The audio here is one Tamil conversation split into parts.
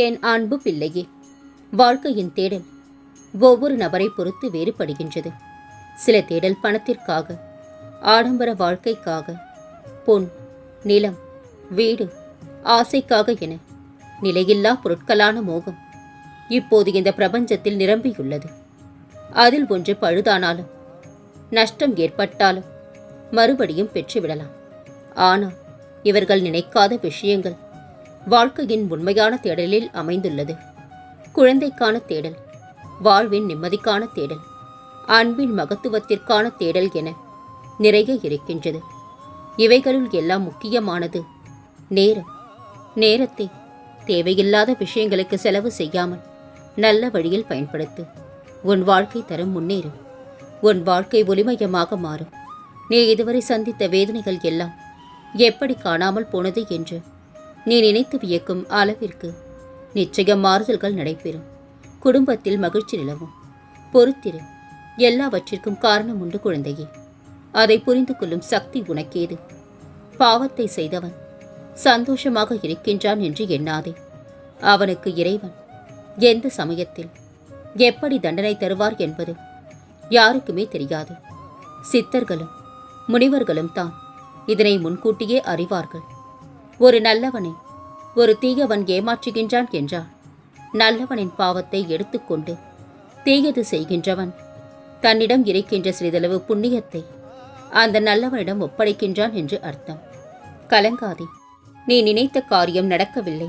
என் அன்பு பிள்ளையே? வாழ்க்கையின் தேடல் ஒவ்வொரு நபரை பொறுத்து வேறுபடுகின்றது. சில தேடல் பணத்திற்காக ஆடம்பர வாழ்க்கைக்காக பொன் நிலம் வீடு ஆசைக்காக என நிலையில்லா பொருட்களான மோகம் இப்போது இந்த பிரபஞ்சத்தில் நிரம்பியுள்ளது. அதில் ஒன்று பழுதானாலும் நஷ்டம் ஏற்பட்டாலும் மறுபடியும் பெற்றுவிடலாம். ஆனால் இவர்கள் நினைக்காத விஷயங்கள் வாழ்க்கையின் உண்மையான தேடலில் அமைந்துள்ளது. குழந்தைக்கான தேடல் வாழ்வின் நிம்மதிக்கான தேடல் அன்பின் மகத்துவத்திற்கான தேடல் என நிறைய இருக்கின்றது. இவைகளுள் எல்லாம் முக்கியமானது நேரம். நேரத்தை தேவையில்லாத விஷயங்களுக்கு செலவு செய்யாமல் நல்ல வழியில் பயன்படுத்து உன் வாழ்க்கை தரம் முன்னேறும். உன் வாழ்க்கை ஒளிமயமாக மாறும். நீ இதுவரை சந்தித்த வேதனைகள் எல்லாம் எப்படி காணாமல் போனது என்று நீ நினைத்து வியக்கும் அளவிற்கு நிச்சயம் மாறுதல்கள் நடைபெறும். குடும்பத்தில் மகிழ்ச்சி நிலவும். பொறுத்திரு எல்லாவற்றிற்கும் காரணம் உண்டு குழந்தையே. அதை புரிந்து கொள்ளும் சக்தி உனக்கேது. பாவத்தை செய்தவன் சந்தோஷமாக இருக்கின்றான் என்று எண்ணாதே. அவனுக்கு இறைவன் எந்த சமயத்தில் எப்படி தண்டனை தருவார் என்பது யாருக்குமே தெரியாது. சித்தர்களும் முனிவர்களும் தான் இதனை முன்கூட்டியே அறிவார்கள். ஒரு நல்லவனை ஒரு தீயவன் ஏமாற்றுகின்றான் என்றால் நல்லவனின் பாவத்தை எடுத்துக்கொண்டு தீயது செய்கின்றவன். தன்னிடம் இருக்கின்ற சிறிதளவு புண்ணியத்தை அந்த நல்லவனிடம் ஒப்படைக்கின்றான் என்று அர்த்தம். கலங்காதே நீ நினைத்த காரியம் நடக்கவில்லை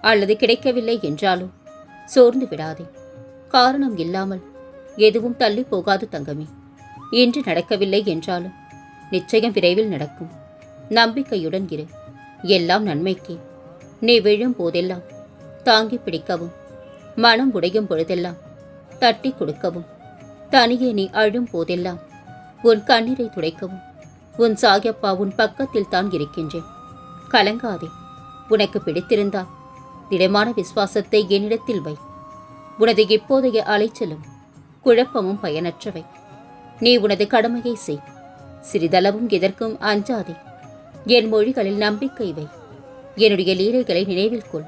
அல்லது கிடைக்கவில்லை என்றாலும் சோர்ந்து விடாதே. காரணம் இல்லாமல் எதுவும் தள்ளி போகாது தங்கமே. இன்று நடக்கவில்லை என்றாலும் நிச்சயம் விரைவில் நடக்கும். நம்பிக்கையுடன் இரு. எல்லாம் நன்மைக்கே. நீ விழும் போதெல்லாம் தாங்கி பிடிக்கவும் மனம் உடையும் பொழுதெல்லாம் தட்டி கொடுக்கவும் தனியே நீ அழும் போதெல்லாம் உன் கண்ணீரை துடைக்கவும் உன் சாயப்பா உன் பக்கத்தில் தான் இருக்கின்றேன். கலங்காதே உனக்கு பிடித்திருந்தால் திடமான விசுவாசத்தை என்னிடத்தில் வை. உனது இப்போதைய அலைச்சலும் குழப்பமும் பயனற்றவை. நீ உனது கடமையை செய் சிறிதளவும் எதற்கும் அஞ்சாதே. என் மொழிகளில் நம்பிக்கை வை. என்னுடைய லீலைகளை நினைவில் கொள்.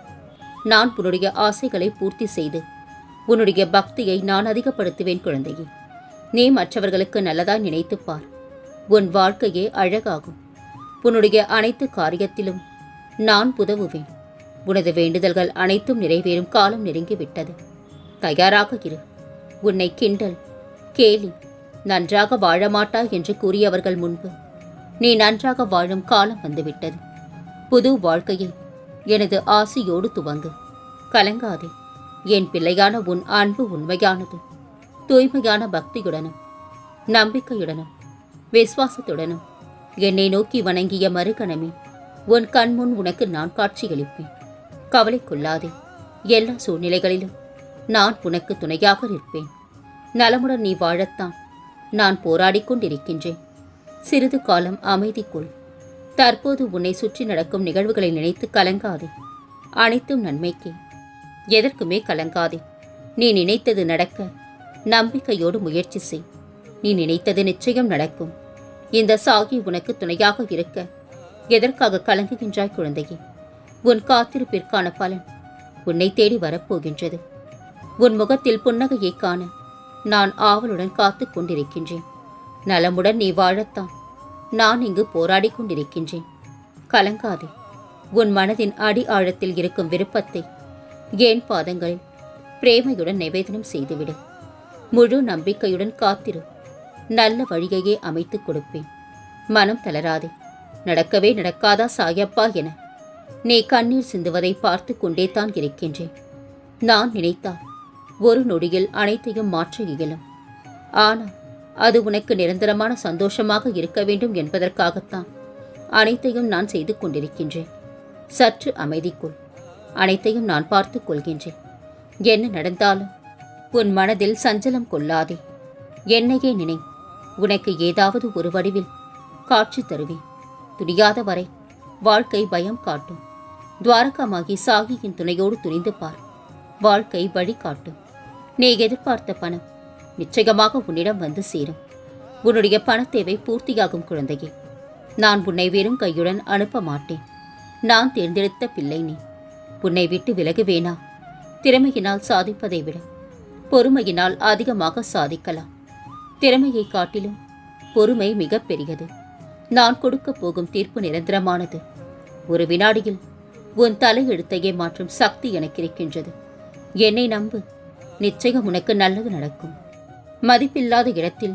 நான் உன்னுடைய ஆசைகளை பூர்த்தி செய்து உன்னுடைய பக்தியை நான் அதிகப்படுத்துவேன் குழந்தையே. நீ மற்றவர்களுக்கு நல்லதாய் நினைத்துப் பார். உன் வாழ்க்கையே அழகாகும். உன்னுடைய அனைத்து காரியத்திலும் நான் உதவுவேன். உனது வேண்டுதல்கள் அனைத்தும் நிறைவேறும் காலம் நெருங்கிவிட்டது தயாராக இரு. உன்னை கிண்டல் கேலி நன்றாக வாழ மாட்டாய் என்று கூறியவர்கள் முன்பு நீ நன்றாக வாழும் காலம் வந்துவிட்டது. புது வாழ்க்கையை எனது ஆசையோடு துவங்கு. கலங்காதே. என் பிள்ளையான உன் அன்பு உண்மையானது. தூய்மையான பக்தியுடனும் நம்பிக்கையுடனும் விசுவாசத்துடனும் என்னை நோக்கி வணங்கிய மறுகணமே உன் கண்முன் உனக்கு நான் காட்சியளிப்பேன். கவலை கொள்ளாதே எல்லா சூழ்நிலைகளிலும் நான் உனக்கு துணையாக நிற்பேன். நலமுடன் நீ வாழத்தான் நான் போராடிக் கொண்டிருக்கின்றேன். சிறிது காலம் அமைதிக்குள். தற்போது உன்னை சுற்றி நடக்கும் நிகழ்வுகளை நினைத்து கலங்காதே. அனைத்தும் நன்மைக்கே. எதற்குமே கலங்காதே. நீ நினைத்தது நடக்க நம்பிக்கையோடு முயற்சி செய். நீ நினைத்தது நிச்சயம் நடக்கும். இந்த சாகி உனக்கு துணையாக இருக்க. எதற்காக கலங்குகின்றாய் குழந்தையே? உன் காத்திருப்பிற்கான பலன் உன்னை தேடி வரப்போகின்றது. உன் முகத்தில் புன்னகையை காண நான் ஆவலுடன் காத்து கொண்டிருக்கின்றேன். நலமுடன் நீ வாழத்தான். நான் இங்கு போராடிக் கொண்டிருக்கின்றேன். கலங்காதே. உன் மனதின் அடி ஆழத்தில் இருக்கும் விருப்பத்தை ஏன் பாதங்களில் பிரேமையுடன் நிவேதனம் செய்துவிடு. முழு நம்பிக்கையுடன் காத்திரு. நல்ல வழியையே அமைத்துக் கொடுப்பேன். மனம் தளராதே. நடக்கவே நடக்காதா சாயப்பா என. நீ கண்ணீர் சிந்துவதை பார்த்து கொண்டே தான் இருக்கின்றேன். நான் நினைத்தால் ஒரு நொடியில் அனைத்தையும் மாற்ற இயலும். ஆனால் அது உனக்கு நிரந்தரமான சந்தோஷமாக இருக்க வேண்டும் என்பதற்காகத்தான். அனைத்தையும் நான் செய்து கொண்டிருக்கின்றேன். சற்று அமைதிக்குள். அனைத்தையும் நான் பார்த்துக் கொள்கின்றேன். என்ன நடந்தாலும் உன் மனதில் சஞ்சலம் கொள்ளாதே. என்னையே நினை. உனக்கு ஏதாவது ஒரு வடிவில் காட்சி தருவேன். துணியாத வரை வாழ்க்கை பயம் காட்டும். துவாரகமாகி சாகியின் துணையோடு துணிந்து பார். வாழ்க்கை வழி காட்டும். நீ எதிர்பார்த்த பணம் நிச்சயமாக உன்னிடம் வந்து சேரும். உன்னுடைய பணத்தேவை பூர்த்தியாகும் குழந்தையே. நான் உன்னை வெறும் கையுடன் அனுப்ப மாட்டேன். நான் தேர்ந்தெடுத்த பிள்ளை நீ. உன்னை விட்டு விலகுவேனா திறமையினால் சாதிப்பதை விட பொறுமையினால் அதிகமாக சாதிக்கலாம். திறமையை காட்டிலும் பொறுமை மிக பெரியது. நான் கொடுக்க போகும் தீர்ப்பு நிரந்தரமானது. ஒரு வினாடியில் உன் தலையெழுத்தையே மாற்றும் சக்தி எனக்கு இருக்கின்றது. என்னை நம்பு. நிச்சயம் உனக்கு நல்லது நடக்கும். மதிப்பில்லாத இடத்தில்.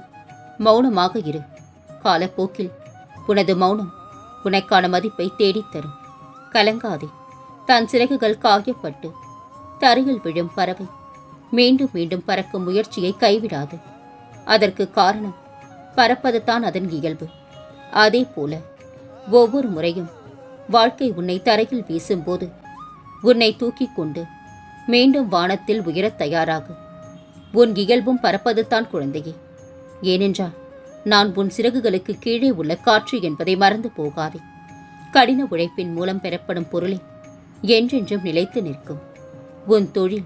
மௌனமாக இரு. காலப்போக்கில் உனது மௌனம் உனக்கான மதிப்பை தேடித்தரும். கலங்காதே. தன் சிறகுகள் காயப்பட்டு தரையில் விழும் பறவை மீண்டும் மீண்டும் பறக்கும் முயற்சியை கைவிடாது. அதற்கு காரணம் பறப்பதுதான் அதன் இயல்பு. அதே போல ஒவ்வொரு முறையும் வாழ்க்கை உன்னை தரையில் வீசும்போது உன்னை தூக்கிக் கொண்டு மீண்டும் வானத்தில் உயரத் தயாராகும் உன் இயல்பும் பறப்பதுதான் குழந்தையே. ஏனென்றால் நான் உன் சிறகுகளுக்கு கீழே உள்ள காற்று என்பதை மறந்து போகாதே. கடின உழைப்பின் மூலம் பெறப்படும் பொருளை என்றென்றும் நிலைத்து நிற்கும். உன் தொழில்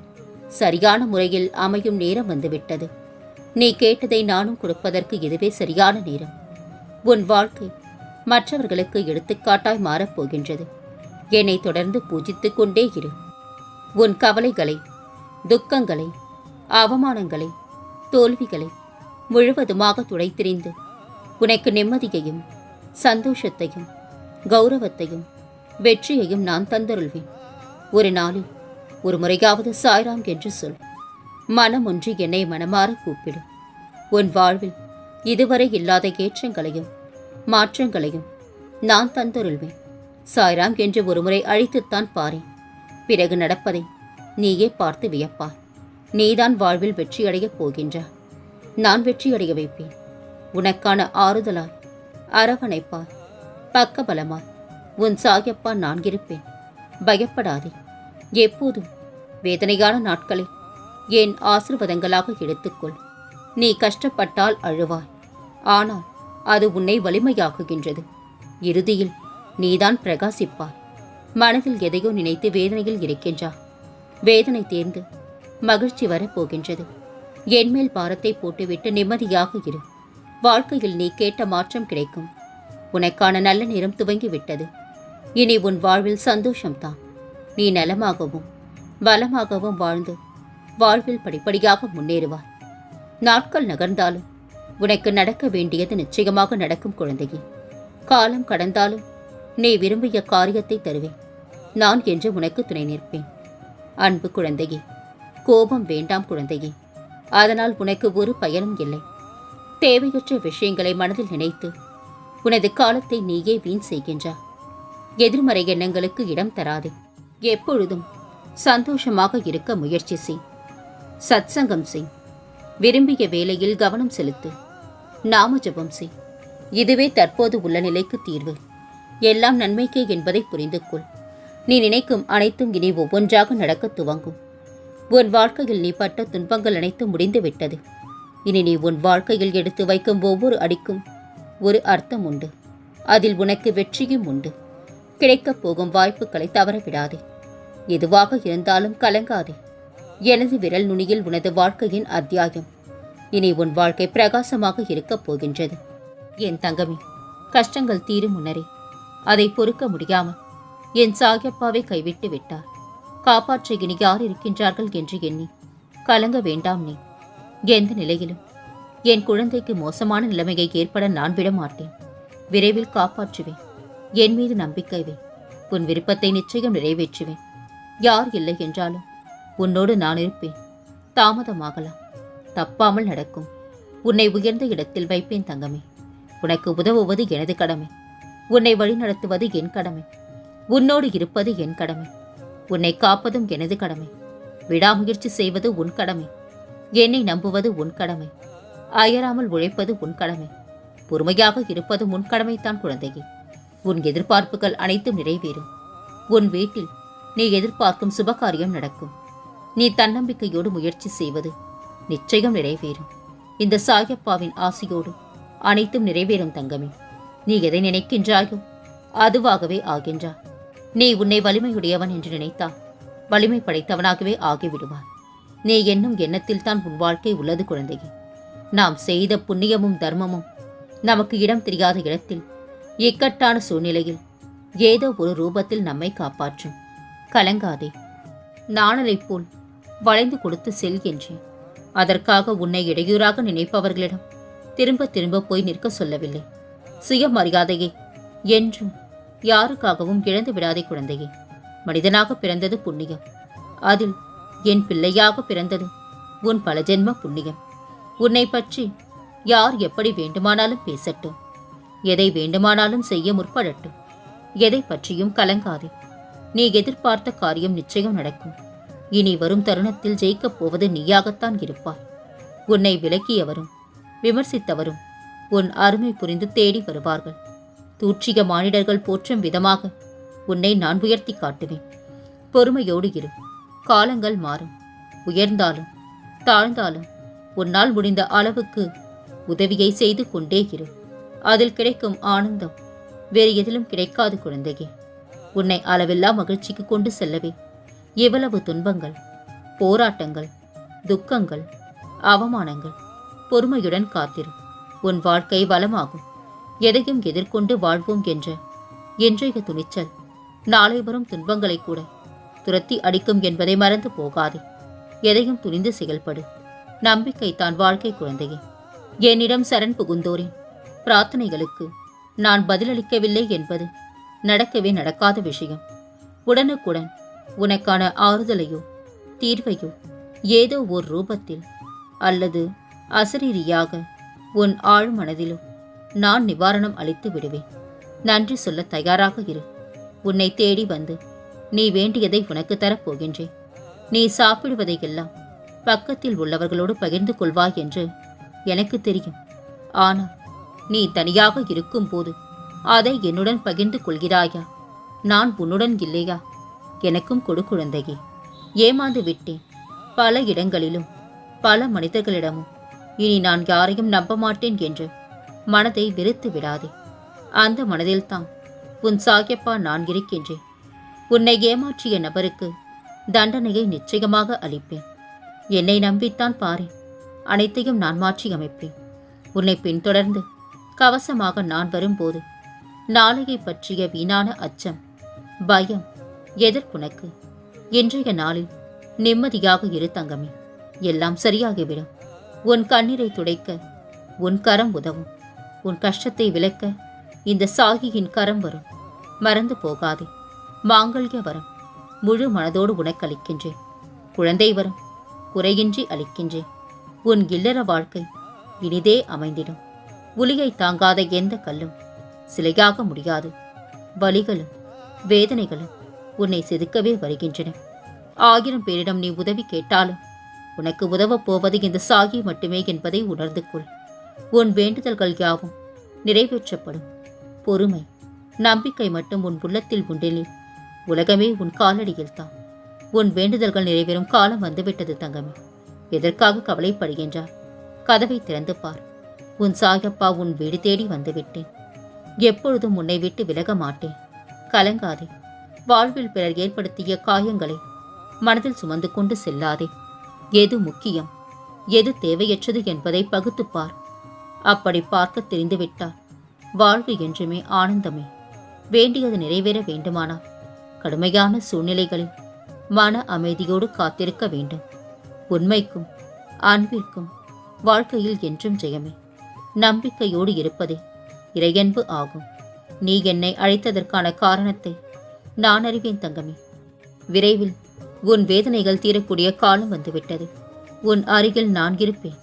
சரியான முறையில் அமையும் நேரம் வந்துவிட்டது. நீ கேட்டதை நானும் கொடுப்பதற்கு இதுவே சரியான நேரம். உன் வாழ்க்கை மற்றவர்களுக்கு எடுத்துக்காட்டாய் மாறப்போகின்றது என்னை தொடர்ந்து பூஜித்துக் கொண்டே இரு. உன் கவலைகளை துக்கங்களை அவமானங்களை தோல்விகளை முழுவதுமாக துடைத்திரிந்து உனக்கு நிம்மதியையும் சந்தோஷத்தையும் கௌரவத்தையும் வெற்றியையும் நான் தந்தருள்வேன். ஒரு நாளில் ஒரு முறையாவது சாய்ராம் என்று சொல். மனம் ஒன்று என்னை மனமாற கூப்பிடும் உன் வாழ்வில் இதுவரை இல்லாத ஏற்றங்களையும் மாற்றங்களையும் நான் தந்தருள்வேன். சாய்ராம் என்று ஒருமுறை அழைத்துத்தான் பாரேன். பிறகு நடப்பதை நீயே பார்த்து வியப்பார் நீதான் வாழ்வில் வெற்றியடையப் போகின்ற. நான் வெற்றியடைய வைப்பேன். உனக்கான ஆறுதலாய் அரவணைப்பாய். பக்கபலமாய். உன் சாயப்பா நான் இருப்பேன். பயப்படாதே. எப்போதும் வேதனையான நாட்களை என் ஆசிர்வாதங்களாக எடுத்துக்கொள். நீ கஷ்டப்பட்டால் அழுவாய். ஆனால் அது உன்னை வலிமையாக்குகின்றது. இறுதியில் நீதான் பிரகாசிப்பாய். மனதில் எதையோ நினைத்து வேதனையில் இருக்கின்றா. வேதனை தேர்ந்து மகிழ்ச்சி வரப்போகின்றது. என்மேல் பாரத்தை போட்டுவிட்டு நிம்மதியாக இரு. வாழ்க்கையில் நீ கேட்ட மாற்றம் கிடைக்கும். உனக்கான நல்ல நேரம் துவங்கிவிட்டது. இனி உன் வாழ்வில் சந்தோஷம்தான். நீ நலமாகவும் பலமாகவும் வாழ்ந்து வாழ்வில் படிப்படியாக முன்னேறுவாய். நாட்கள் நகர்ந்தாலும் உனக்கு நடக்க வேண்டியது நிச்சயமாக நடக்கும் குழந்தையே. காலம் கடந்தாலும் நீ விரும்பிய காரியத்தை தருவேன். நான் என்று உனக்கு துணை நிற்பேன். அன்பு குழந்தையே கோபம் வேண்டாம் குழந்தையே. அதனால் உனக்கு ஒரு பயனும் இல்லை. தேவையற்ற விஷயங்களை மனதில் நினைத்து உனது காலத்தை நீயே வீண் செய்கின்றா. எதிர்மறை எண்ணங்களுக்கு இடம் தராதே. எப்பொழுதும் சந்தோஷமாக இருக்க முயற்சி செய். சத்சங்கம் செய். விரும்பிய வேலையில் கவனம் செலுத்து. நாம ஜபம் செய். இதுவே தற்போது உள்ள நிலைக்கு தீர்வு. எல்லாம் நன்மைக்கே என்பதை புரிந்து கொள். நீ நினைக்கும் அனைத்தும் இனி ஒவ்வொன்றாக நடக்கத் துவங்கும். உன் வாழ்க்கையில் நீ பட்ட துன்பங்கள் அனைத்தும் முடிந்துவிட்டது. இனி நீ உன் வாழ்க்கையில் எடுத்து வைக்கும் ஒவ்வொரு அடிக்கும் ஒரு அர்த்தம் உண்டு. அதில் உனக்கு வெற்றியும் உண்டு. கிடைக்கப் போகும் வாய்ப்புகளை தவறவிடாதே. எதுவாக இருந்தாலும் கலங்காதே. எனது விரல் நுனியில் உனது வாழ்க்கையின் அத்தியாயம். இனி உன் வாழ்க்கை பிரகாசமாக இருக்கப் போகின்றது. என் தங்கமே கஷ்டங்கள் தீரும் முன்னரே. அதை பொறுக்க முடியாமல் என் சாகியப்பாவை கைவிட்டு விட்டார் காப்பாற்ற இனி யார் இருக்கின்றார்கள் என்று எண்ணி கலங்க வேண்டாம் நீ. எந்த நிலையிலும்? என் குழந்தைக்கு மோசமான நிலைமையை ஏற்பட நான் விட மாட்டேன் விரைவில் காப்பாற்றுவேன். என் மீது நம்பிக்கை வை. உன் விருப்பத்தை நிச்சயம் நிறைவேற்றுவேன். யார் இல்லை என்றாலும் உன்னோடு நான் இருப்பேன். தாமதமாகலாம். தப்பாமல் நடக்கும். உன்னை உயர்ந்த இடத்தில் வைப்பேன் தங்கமே. உனக்கு உதவுவது எனது கடமை. உன்னை வழிநடத்துவது என் கடமை. உன்னோடு இருப்பது என் கடமை. உன்னை காப்பதும் எனது கடமை. விடாமுயற்சி செய்வது உன் கடமை. என்னை நம்புவது உன் கடமை. அயராமல் உழைப்பது உன் கடமை. பொறுமையாக இருப்பது உன் கடமைத்தான் குழந்தையே. உன் எதிர்பார்ப்புகள் அனைத்தும் நிறைவேறும். உன் வீட்டில் நீ எதிர்பார்க்கும் சுபகாரியம் நடக்கும். நீ தன்னம்பிக்கையோடு முயற்சி செய்வது நிச்சயம் நிறைவேறும். இந்த சாயப்பாவின் ஆசையோடு அனைத்தும் நிறைவேறும் தங்கமே. நீ எதை நினைக்கின்றாயோ அதுவாகவே ஆகின்றாய் நீ உன்னை வலிமையுடையவன் என்று நினைத்தால் வலிமை படைத்தவனாகவே ஆகிவிடுவார் நீ என்னும் எண்ணத்தில் தான் உன் வாழ்க்கை உள்ளது குழந்தையே. நாம் செய்த புண்ணியமும் தர்மமும் நமக்கு இடம் தெரியாத இடத்தில் இக்கட்டான சூழ்நிலையில் ஏதோ ஒரு ரூபத்தில் நம்மை காப்பாற்றும். கலங்காதே. நாணலைப் போல் வளைந்து கொடுத்து செல் என்றேன். அதற்காக உன்னை இடையூறாக நினைப்பவர்களிடம் திரும்ப திரும்ப போய் நிற்க சொல்லவில்லை. சுயமரியாதையை என்றும் யாருக்காகவும் இழந்து விடாதே குழந்தையே. மனிதனாக பிறந்தது புண்ணியம். அதில் என் பிள்ளையாக பிறந்தது உன் பல ஜென்ம புண்ணியம். உன்னை பற்றி யார் எப்படி வேண்டுமானாலும் பேசட்டும். எதை வேண்டுமானாலும் செய்ய முற்படட்டும். எதை பற்றியும் கலங்காதே. நீ எதிர்பார்த்த காரியம் நிச்சயம் நடக்கும். இனி வரும் தருணத்தில் ஜெயிக்கப் போவது நீயாகத்தான் இருப்பாய். உன்னை விலக்கியவரும் விமர்சித்தவரும் உன் அருமை புரிந்து தேடி வருவார்கள். தூற்றிய மானிடர்கள் போற்றும் விதமாக உன்னை நான் உயர்த்தி காட்டுவேன். பொறுமையோடு இரு. காலங்கள் மாறும். உயர்ந்தாலும் தாழ்ந்தாலும் உன்னால் முடிந்த அளவுக்கு உதவியை செய்து கொண்டே இரு. அதில் கிடைக்கும் ஆனந்தம் வேறு எதிலும் கிடைக்காது குழந்தையே. உன்னை அளவில்லா மகிழ்ச்சிக்கு கொண்டு செல்லவே எவ்வளவு துன்பங்கள் போராட்டங்கள் துக்கங்கள் அவமானங்கள் பொறுமையுடன் காத்திரு. உன் வாழ்க்கை வளமாகும். எதையும் எதிர்கொண்டு வாழ்வோம் என்ற. இன்றைய துணிச்சல். நாளை வரும் துன்பங்களை கூட. துரத்தி அடிக்கும் என்பதை மறந்து போகாதே. எதையும் துணிந்து செயல்படு. நம்பிக்கை தான் வாழ்க்கை குழந்தையே. என்னிடம் சரண் புகுந்தோரின் பிரார்த்தனைகளுக்கு நான் பதிலளிக்கவில்லை என்பது நடக்கவே நடக்காத விஷயம். உடனுக்குடன் உனக்கான ஆறுதலையோ தீர்வையோ ஏதோ ஒரு ரூபத்தில் அல்லது அசரீரியாக உன் ஆழ்மனதிலோ நான் நிவாரணம் அளித்து விடுவேன். நன்றி சொல்ல தயாராக இரு. உன்னை தேடி வந்து நீ வேண்டியதை உனக்கு தரப் போகின்றேன். நீ சாப்பிடுவதையெல்லாம் பக்கத்தில் உள்ளவர்களோடு பகிர்ந்து கொள்வாய் என்று எனக்கு தெரியும். ஆனால் நீ தனியாக இருக்கும்போது அதை என்னுடன் பகிர்ந்து கொள்கிறாயா? நான் உன்னுடன் இல்லையா? எனக்கும் கொடு குழந்தையே. ஏமாந்து விட்டேன். பல இடங்களிலும் பல மனிதர்களிடமும் இனி நான் யாரையும் நம்ப மாட்டேன் என்று மனதை வெறுத்து விடாதே. அந்த மனதில்தான் உன் சாகியப்பா நான் இருக்கின்றேன். உன்னை ஏமாற்றிய நபருக்கு தண்டனையை நிச்சயமாக அளிப்பேன். என்னை நம்பித்தான் பாரு. அனைத்தையும் நான் மாற்றி அமைப்பேன். உன்னை பின்தொடர்ந்து கவசமாக நான் வரும்போது நாளையை பற்றிய வீணான அச்சம் பயம் எதற்குனக்கு இன்றைய நாளில் நிம்மதியாக இரு தங்கமே. எல்லாம் சரியாகிவிடும். உன் கண்ணீரை துடைக்க உன் கரம் உதவும். உன் கஷ்டத்தை விலக்க இந்த சாகியின் கரம் வரும். மறந்து போகாதே. மாங்கல்ய வரம். முழு மனதோடு உனக்கு அளிக்கின்றேன் குழந்தை வரம். குறையின்றி அளிக்கின்றேன். உன் இல்லற வாழ்க்கை இனிதே அமைந்திடும். உலியை தாங்காத எந்த கல்லும் சிலையாக முடியாது. வலிகளும் வேதனைகளும் உன்னை செதுக்கவே வருகின்றன. ஆயிரம் பேரிடம் நீ உதவி கேட்டாலும் உனக்கு உதவப் போவது இந்த சாகி மட்டுமே என்பதை உணர்ந்து கொள். உன் வேண்டுதல்கள் யாவும் நிறைவேற்றப்படும். பொறுமை நம்பிக்கை மட்டும் உன் உள்ளத்தில் உண்டெனில் உலகமே உன் காலடியில் தான். உன் வேண்டுதல்கள் நிறைவேறும் காலம் வந்துவிட்டது தங்கமே. எதற்காக கவலைப்படுகின்றார் கதவை திறந்து பார். உன் சாயப்பா உன் வீடு தேடி வந்துவிட்டேன். எப்பொழுதும் உன்னை விட்டு விலக மாட்டேன். கலங்காதே. வாழ்வில் பிறர் ஏற்படுத்திய காயங்களை மனதில் சுமந்து கொண்டு செல்லாதே. எது முக்கியம்? எது தேவையற்றது என்பதை பகுத்துப் பார். அப்படி பார்க்க தெரிந்துவிட்டால் வாழ்வு என்றுமே ஆனந்தமே. வேண்டியது நிறைவேற வேண்டுமானால் கடுமையான சூழ்நிலைகளில் மன அமைதியோடு காத்திருக்க வேண்டும். உண்மைக்கும் அன்பிற்கும் வாழ்க்கையில் என்றும் ஜெயமே. நம்பிக்கையோடு இருப்பதே இறையன்பு ஆகும். நீ என்னை அழைத்ததற்கான காரணத்தை நான் அறிவேன் தங்கமே. விரைவில் உன் வேதனைகள் தீரக்கூடிய காலம் வந்துவிட்டது. உன் அருகில் நான் இருப்பேன்.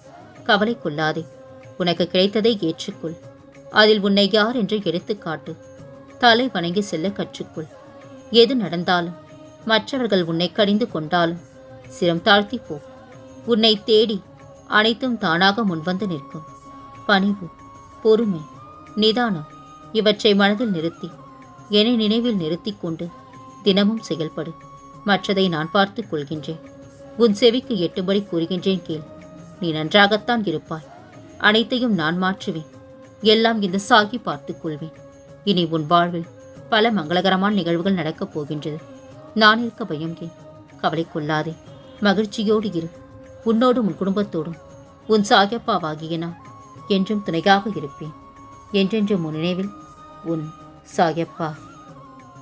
கவலை கொள்ளாதே. உனக்கு கிடைத்ததை ஏற்றுக்கொள். அதில் உன்னை யார் என்று எடுத்துக் காட்டு. தலை வணங்கி செல்ல கற்றுக்கொள். எது நடந்தாலும் மற்றவர்கள் உன்னை கடிந்து கொண்டாலும் சிரம் தாழ்த்தி போ. உன்னை தேடி அனைத்தும் தானாக முன்வந்து நிற்கும். பணிவு பொறுமை நிதானம் இவற்றை மனதில் நிறுத்தி என்னை நினைவில் நிறுத்தி கொண்டு தினமும் செயல்படு. மற்றதை நான் பார்த்துக் கொள்கின்றேன். உன் செவிக்கு எட்டும்படி கூறுகின்றேன் கேள். நீ நன்றாகத்தான் இருப்பாய். அனைத்தையும் நான் மாற்றுவேன். எல்லாம் இந்த சாகி பார்த்துக் கொள்வேன். இனி உன் வாழ்வில் பல மங்களகரமான நிகழ்வுகள் நடக்கப் போகின்றது. நான் இருக்க பயம் ஏன்? கவலை கொள்ளாதே. மகிழ்ச்சியோடு இரு. உன்னோடும் உன் குடும்பத்தோடும். உன் சாயப்பாவாகிய நான் என்றும் துணையாக இருப்பேன். என்றென்றும் உன் நினைவில் உன் சாயப்பா